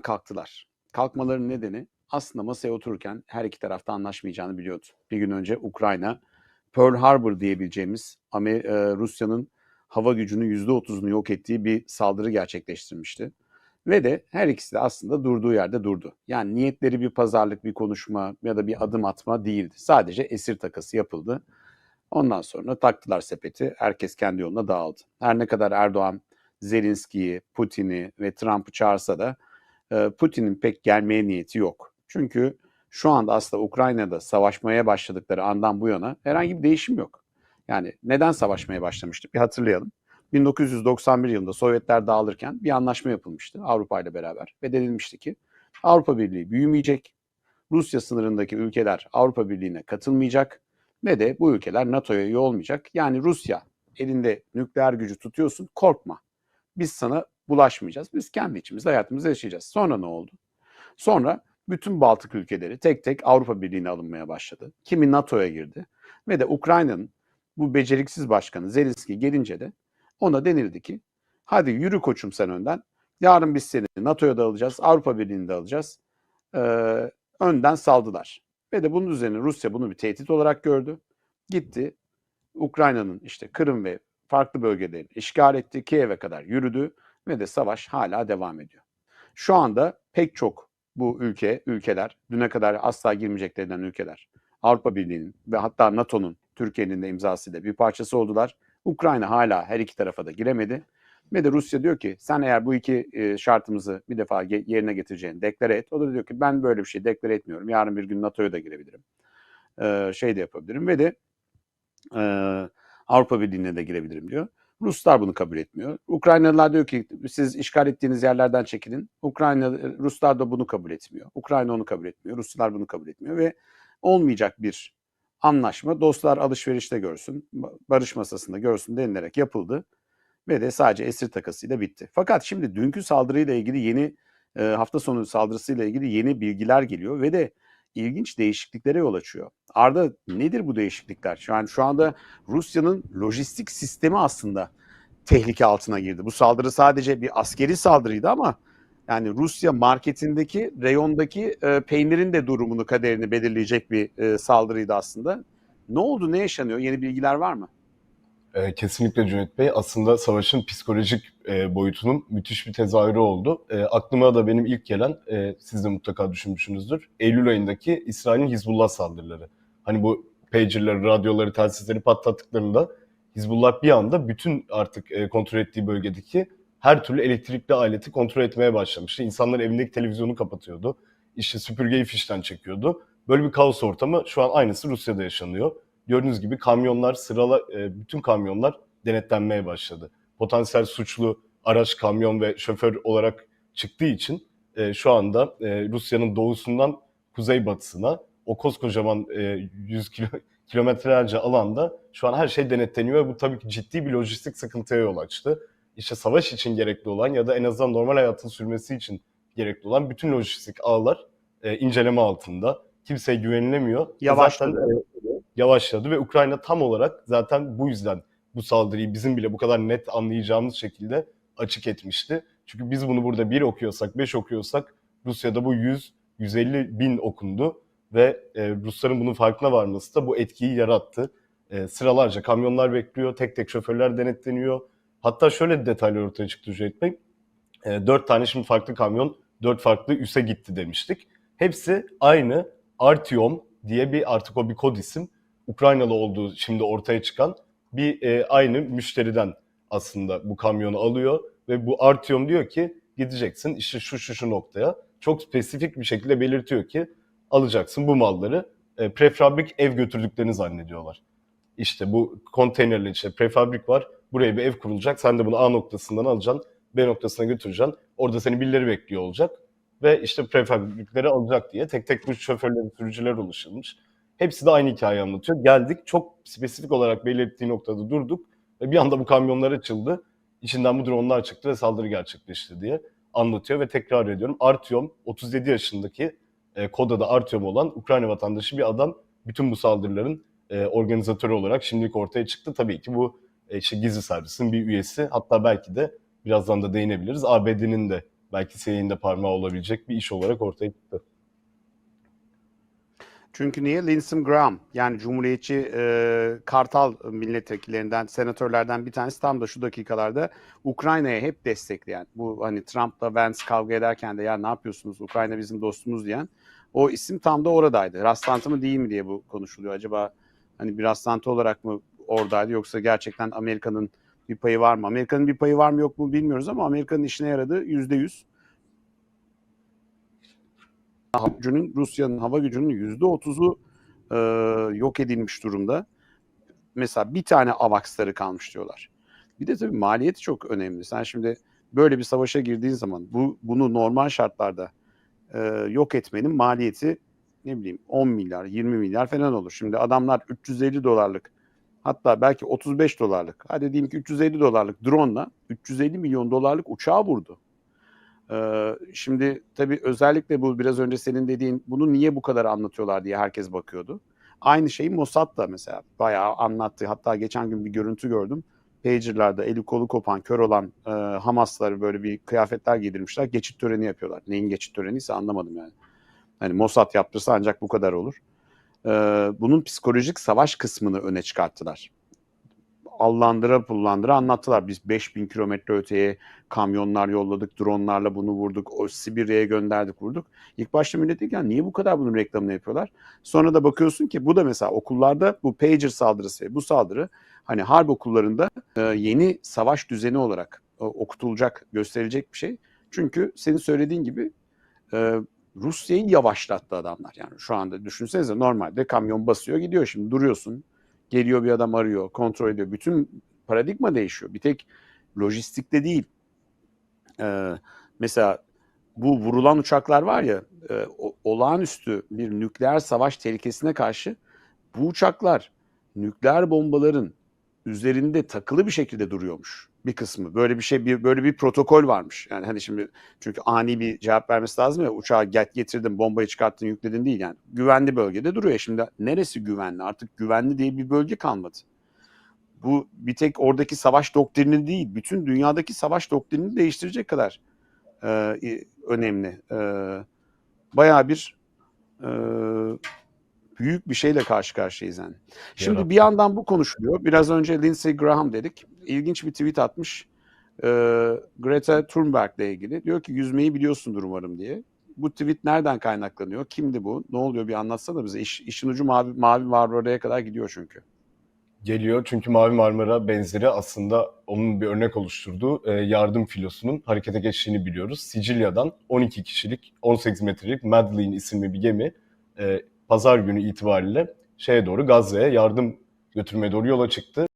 kalktılar. Kalkmalarının nedeni aslında masaya otururken her iki tarafta anlaşmayacağını biliyordu. Bir gün önce Ukrayna Pearl Harbor diyebileceğimiz e, Rusya'nın hava gücünün %30'unu yok ettiği bir saldırı gerçekleştirmişti. Ve de her ikisi de aslında durduğu yerde durdu. Yani niyetleri bir pazarlık, bir konuşma ya da bir adım atma değildi. Sadece esir takası yapıldı. Ondan sonra taktılar sepeti. Herkes kendi yoluna dağıldı. Her ne kadar Erdoğan Zelenski'yi, Putin'i ve Trump'ı çağırsa da Putin'in pek gelmeye niyeti yok. Çünkü şu anda aslında Ukrayna'da savaşmaya başladıkları andan bu yana herhangi bir değişim yok. Yani neden savaşmaya başlamıştı? Bir hatırlayalım. 1991 yılında Sovyetler dağılırken bir anlaşma yapılmıştı Avrupa ile beraber ve denilmişti ki Avrupa Birliği büyümeyecek, Rusya sınırındaki ülkeler Avrupa Birliği'ne katılmayacak ve de bu ülkeler NATO'ya üye olmayacak. Yani Rusya elinde nükleer gücü tutuyorsun korkma. Biz sana bulaşmayacağız. Biz kendi içimizde hayatımızı yaşayacağız. Sonra ne oldu? Sonra bütün Baltık ülkeleri tek tek Avrupa Birliği'ne alınmaya başladı. Kimi NATO'ya girdi ve de Ukrayna'nın bu beceriksiz başkanı Zelenski gelince de ona denildi ki hadi yürü koçum sen önden. Yarın biz seni NATO'ya da alacağız, Avrupa Birliği'ne de alacağız. Ee, önden saldılar. Ve de bunun üzerine Rusya bunu bir tehdit olarak gördü. Gitti Ukrayna'nın işte Kırım ve farklı bölgelerini işgal etti. Kiev'e kadar yürüdü ve de savaş hala devam ediyor. Şu anda pek çok bu ülke, ülkeler, düne kadar asla girmeyeceklerinden ülkeler, Avrupa Birliği'nin ve hatta NATO'nun Türkiye'nin de imzasıyla bir parçası oldular. Ukrayna hala her iki tarafa da giremedi. Ve de Rusya diyor ki sen eğer bu iki e, şartımızı bir defa yerine getireceğini deklare et. O da diyor ki ben böyle bir şey deklare etmiyorum. Yarın bir gün NATO'ya da girebilirim. Ee, şey de yapabilirim ve de e, Avrupa Birliği'ne de girebilirim diyor. Ruslar bunu kabul etmiyor. Ukraynalılar diyor ki siz işgal ettiğiniz yerlerden çekilin. Ukrayna Ruslar da bunu kabul etmiyor. Ukrayna onu kabul etmiyor. Ruslar bunu kabul etmiyor ve olmayacak bir anlaşma dostlar alışverişte görsün, barış masasında görsün denilerek yapıldı ve de sadece esir takasıyla bitti. Fakat şimdi dünkü saldırıyla ilgili yeni hafta sonu saldırısıyla ilgili yeni bilgiler geliyor ve de ilginç değişikliklere yol açıyor. Arda nedir bu değişiklikler? An şu anda Rusya'nın lojistik sistemi aslında tehlike altına girdi. Bu saldırı sadece bir askeri saldırıydı ama yani Rusya marketindeki, reyondaki e, peynirin de durumunu, kaderini belirleyecek bir e, saldırıydı aslında. Ne oldu, ne yaşanıyor? Yeni bilgiler var mı? E, kesinlikle Cüneyt Bey. Aslında savaşın psikolojik e, boyutunun müthiş bir tezahürü oldu. E, aklıma da benim ilk gelen, e, siz de mutlaka düşünmüşsünüzdür, Eylül ayındaki İsrail'in Hizbullah saldırıları. Hani bu pagerleri, radyoları, telsizleri patlattıklarında Hizbullah bir anda bütün artık e, kontrol ettiği bölgedeki her türlü elektrikli aleti kontrol etmeye başlamıştı. İnsanlar evindeki televizyonu kapatıyordu. İşte süpürgeyi fişten çekiyordu. Böyle bir kaos ortamı şu an aynısı Rusya'da yaşanıyor. Gördüğünüz gibi kamyonlar sırala e, bütün kamyonlar denetlenmeye başladı. Potansiyel suçlu araç, kamyon ve şoför olarak çıktığı için e, şu anda e, Rusya'nın doğusundan kuzeybatısına o koskocaman e, 100 kilo, kilometrelerce alanda şu an her şey denetleniyor ve bu tabii ki ciddi bir lojistik sıkıntıya yol açtı. İşte savaş için gerekli olan ya da en azından normal hayatın sürmesi için gerekli olan bütün lojistik ağlar e, inceleme altında. Kimseye güvenilemiyor. Yavaşladı. Zaten, e, yavaşladı ve Ukrayna tam olarak zaten bu yüzden bu saldırıyı bizim bile bu kadar net anlayacağımız şekilde açık etmişti. Çünkü biz bunu burada bir okuyorsak, beş okuyorsak Rusya'da bu 100, 150 bin okundu ve e, Rusların bunun farkına varması da bu etkiyi yarattı. E, sıralarca kamyonlar bekliyor, tek tek şoförler denetleniyor. Hatta şöyle detaylar ortaya çıktı Cüneyt Bey. E, dört tane şimdi farklı kamyon, dört farklı üse gitti demiştik. Hepsi aynı Artyom diye bir artık o bir kod isim. Ukraynalı olduğu şimdi ortaya çıkan bir e, aynı müşteriden aslında bu kamyonu alıyor ve bu Artyom diyor ki gideceksin işte şu şu şu noktaya. Çok spesifik bir şekilde belirtiyor ki alacaksın bu malları. E, prefabrik ev götürdüklerini zannediyorlar. İşte bu konteynerle işte prefabrik var. Buraya bir ev kurulacak. Sen de bunu A noktasından alacaksın. B noktasına götüreceksin. Orada seni birileri bekliyor olacak. Ve işte prefabrikleri alacak diye tek tek bu şoförlerin, sürücüler ulaşılmış. Hepsi de aynı hikayeyi anlatıyor. Geldik çok spesifik olarak belirttiği noktada durduk. Ve bir anda bu kamyonlar açıldı. İçinden bu dronlar çıktı ve saldırı gerçekleşti diye anlatıyor. Ve tekrar ediyorum Artyom 37 yaşındaki e, kod adı Artyom olan Ukrayna vatandaşı bir adam. Bütün bu saldırıların e, organizatörü olarak şimdilik ortaya çıktı. Tabii ki bu e, işte gizli servisin bir üyesi. Hatta belki de birazdan da değinebiliriz. ABD'nin de belki CIA'nin de parmağı olabilecek bir iş olarak ortaya çıktı. Çünkü niye? Lindsey Graham yani Cumhuriyetçi e, Kartal milletvekillerinden, senatörlerden bir tanesi tam da şu dakikalarda Ukrayna'ya hep destekleyen. Bu hani Trump'la Vance kavga ederken de ya ne yapıyorsunuz Ukrayna bizim dostumuz diyen o isim tam da oradaydı. Rastlantı mı değil mi diye bu konuşuluyor. Acaba hani bir rastlantı olarak mı oradaydı yoksa gerçekten Amerika'nın bir payı var mı? Amerika'nın bir payı var mı yok mu bilmiyoruz ama Amerika'nın işine yaradı yüzde yüz. Gücünün, Rusya'nın hava gücünün yüzde otuzu e, yok edilmiş durumda. Mesela bir tane avaksları kalmış diyorlar. Bir de tabii maliyeti çok önemli. Sen şimdi böyle bir savaşa girdiğin zaman bu bunu normal şartlarda e, yok etmenin maliyeti ne bileyim 10 milyar, 20 milyar falan olur. Şimdi adamlar 350 dolarlık hatta belki 35 dolarlık, hadi diyeyim ki 350 dolarlık drone'la 350 milyon dolarlık uçağı vurdu. Ee, şimdi tabii özellikle bu biraz önce senin dediğin bunu niye bu kadar anlatıyorlar diye herkes bakıyordu. Aynı şeyi Mossad da mesela bayağı anlattı. Hatta geçen gün bir görüntü gördüm. Pager'larda eli kolu kopan, kör olan e, Hamasları böyle bir kıyafetler giydirmişler. Geçit töreni yapıyorlar. Neyin geçit töreni ise anlamadım yani. Hani Mossad yaptırsa ancak bu kadar olur. Ee, bunun psikolojik savaş kısmını öne çıkarttılar. Allandıra pullandıra anlattılar. Biz 5000 kilometre öteye kamyonlar yolladık, dronlarla bunu vurduk, o Sibirya'ya gönderdik, vurduk. İlk başta millet dedi "Ya niye bu kadar bunun reklamını yapıyorlar? Sonra da bakıyorsun ki bu da mesela okullarda bu pager saldırısı, bu saldırı hani harp okullarında e, yeni savaş düzeni olarak e, okutulacak, gösterilecek bir şey. Çünkü senin söylediğin gibi e, Rusya'yı yavaşlattı adamlar. Yani şu anda düşünsenize normalde kamyon basıyor gidiyor şimdi duruyorsun. Geliyor bir adam arıyor, kontrol ediyor. Bütün paradigma değişiyor. Bir tek lojistikte değil. Ee, mesela bu vurulan uçaklar var ya e, olağanüstü bir nükleer savaş tehlikesine karşı bu uçaklar nükleer bombaların üzerinde takılı bir şekilde duruyormuş bir kısmı. Böyle bir şey bir böyle bir protokol varmış. Yani hani şimdi çünkü ani bir cevap vermesi lazım ya uçağı get getirdin bombayı çıkarttın yükledin değil yani. Güvenli bölgede duruyor. Şimdi neresi güvenli? Artık güvenli diye bir bölge kalmadı. Bu bir tek oradaki savaş doktrini değil, bütün dünyadaki savaş doktrinini değiştirecek kadar e, önemli. E, bayağı bir e, büyük bir şeyle karşı karşıyayız yani. Şimdi bir yandan bu konuşuluyor. Biraz önce Lindsey Graham dedik. İlginç bir tweet atmış. E, Greta Thunberg'le ilgili. Diyor ki yüzmeyi biliyorsundur umarım diye. Bu tweet nereden kaynaklanıyor? Kimdi bu? Ne oluyor bir anlatsana bize. İş, işin ucu mavi, mavi Marmara'ya kadar gidiyor çünkü. Geliyor çünkü Mavi Marmara benzeri aslında onun bir örnek oluşturduğu e, yardım filosunun harekete geçtiğini biliyoruz. Sicilya'dan 12 kişilik 18 metrelik Madeleine isimli bir gemi e, pazar günü itibariyle şeye doğru Gazze'ye yardım götürmeye doğru yola çıktı.